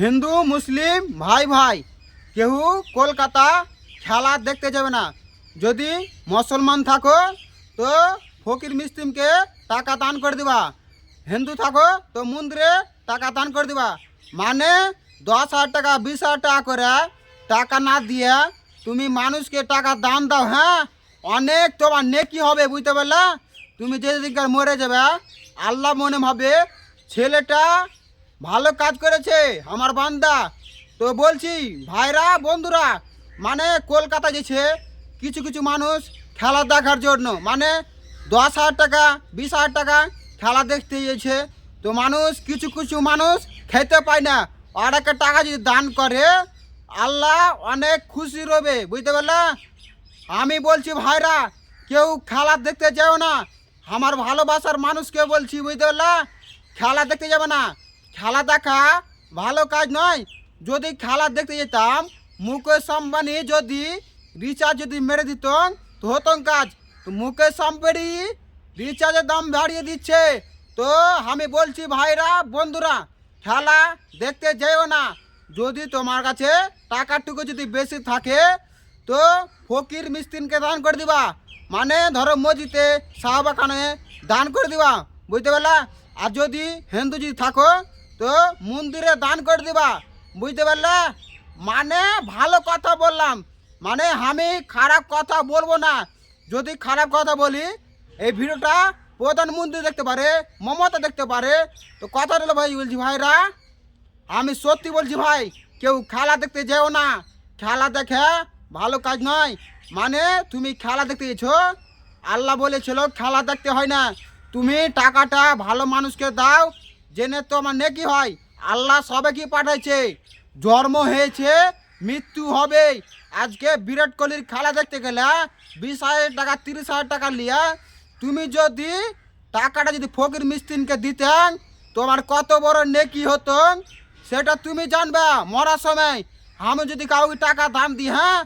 হিন্দু, মুসলিম, ভাই ভাই কেউ কলকাতা খেলা দেখতে যাবে না। যদি মুসলমান থাকো, তো ফকির মুসলিমকে টাকা দান করে দিবা। হিন্দু থাকো, তো মন্দিরে টাকা দান করে দিবা। মানে দশ হাজার টাকা, বিশ হাজার টাকা করে টাকা না দিয়ে তুমি মানুষকে টাকা দান দাও হ্যাঁ? অনেক তোমার নেকি হবে, বুঝতে পারলা? তুমি যেদিনকার মরে যাবে, আল্লাহ মনে হবে ছেলেটা ভালো কাজ করেছে আমার বান্দা। তো বলছি, ভাইরা, বন্ধুরা মানে কলকাতা গেছে কিছু কিছু মানুষ খেলা দেখার জন্য। মানে দশ হাজার টাকা, বিশ হাজার টাকা খেলা দেখতে গিয়েছে। তো মানুষ, কিছু কিছু মানুষ খেতে পায় না। একটা টাকা যদি দান করে, আল্লাহ অনেক খুশি রবে, বুঝতে পারলা? আমি বলছি, ভাইরা, কেউ খেলা দেখতে যাও না। আমার ভালোবাসার মানুষকে বলছি, বুঝতে পারলা? খেলা দেখতে যাবে না। খেলা দেখা ভালো কাজ নয়। যদি খেলা দেখতে যেতাম, মুকেশ আম্বানি যদি রিচার্জ যদি মেরে দিত, তো হতন কাজ। তো মুকেশ আম্বানি রিচার্জের দাম বাড়িয়ে দিচ্ছে। তো আমি বলছি, ভাইরা, বন্ধুরা, খেলা দেখতে যেও না। যদি তোমার কাছে টাকাটুকু যদি বেশি থাকে, তো ফকির মিস্ত্রিনকে দান করে দিবা। মানে ধরো মসজিদে শাহবাখানে দান করে দিবা। বুঝতে পারলা? আর যদি হিন্দু যদি থাকো তো মন্দিরে দান করে দিবা। বুঝতে পারলে? মানে ভালো কথা বললাম। মানে আমি খারাপ কথা বলব না। যদি খারাপ কথা বলি, এই ভিডিওটা প্রধানমন্ত্রী দেখতে পারে, মমতা দেখতে পারে। তো কথা হলো ভাই বলছি ভাইরা। আমি সত্যি বলছি ভাই, কেউ খেলা দেখতে যেও না। খেলা দেখে ভালো কাজ নয়। মানে তুমি খেলা দেখতে গেছো। আল্লাহ বলেছিল, খেলা দেখতে হয় না। তুমি টাকাটা ভালো মানুষকে দাও জেনে তো আমার নেকি হয়, আল্লাহ সবে কি পাঠাইছে? জন্ম হয়েছে, মৃত্যু হবে। আজকে বিরাট কোহলির খেলা দেখতে গেলে, বিশ হাজার টাকা, তিরিশ হাজার টাকা লিয়া তুমি যদি টাকাটা যদি ফকির মিস্ত্রিনকে দিতেন, তোমার কত বড় নেকি হতো? সেটা তুমি জানবে, মরার সময়। আমি যদি কাউকে টাকা দাম দিই হ্যাঁ?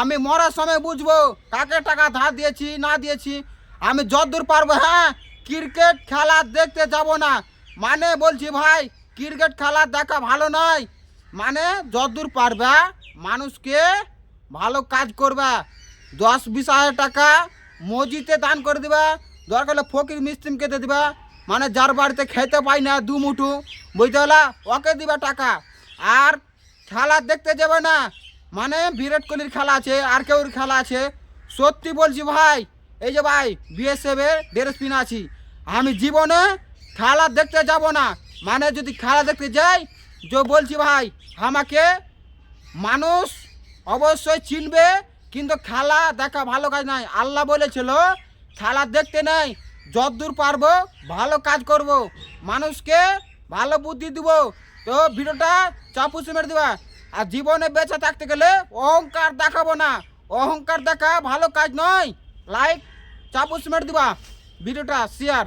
আমি মরার সময় বুঝব কাকে টাকা ধার দিয়েছি, না দিয়েছি। আমি যতদূর পারব হ্যাঁ? ক্রিকেট খেলা দেখতে যাব না। মানে বলছি ভাই ক্রিকেট খেলা দেখা ভালো নয়। মানে যতদূর পারবে, মানুষকে ভালো কাজ করবা। দশ বিশ হাজার টাকা মসজিদে দান করে দিবা, দরকার হলে ফকির মিস্ত্রিমকে দিয়ে দিবা। মানে যার বাড়িতে খেতে পাই না, দু মুঠু, বুঝতে পারলা? ওকে দিবা টাকা। আর খেলা দেখতে যাবে না। মানে বিরাট কোহলির খেলা আছে, আর কেউর খেলা আছে। সত্যি বলছি ভাই, এই যে ভাই বিএসএফের ড্রেস পিন আছি। আমি জীবনে খেলা দেখতে যাব না। মানে যদি খেলা দেখতে যাই যে বলছি ভাই, আমাকে মানুষ অবশ্যই চিনবে, কিন্তু খেলা দেখা ভালো কাজ নাই। আল্লাহ বলেছিল, খেলা দেখতে নেই যতদূর পারব, ভালো কাজ করব, মানুষকে ভালো বুদ্ধি দিব। তো ভিডিওটা চাপুসে মেরে দিবা। আর জীবনে বেঁচে থাকতে গেলে অহংকার দেখাবো না। অহংকার দেখা ভালো কাজ নয়। লাইক চাপুস মেরে দিবা। ভিডিওটা শেয়ার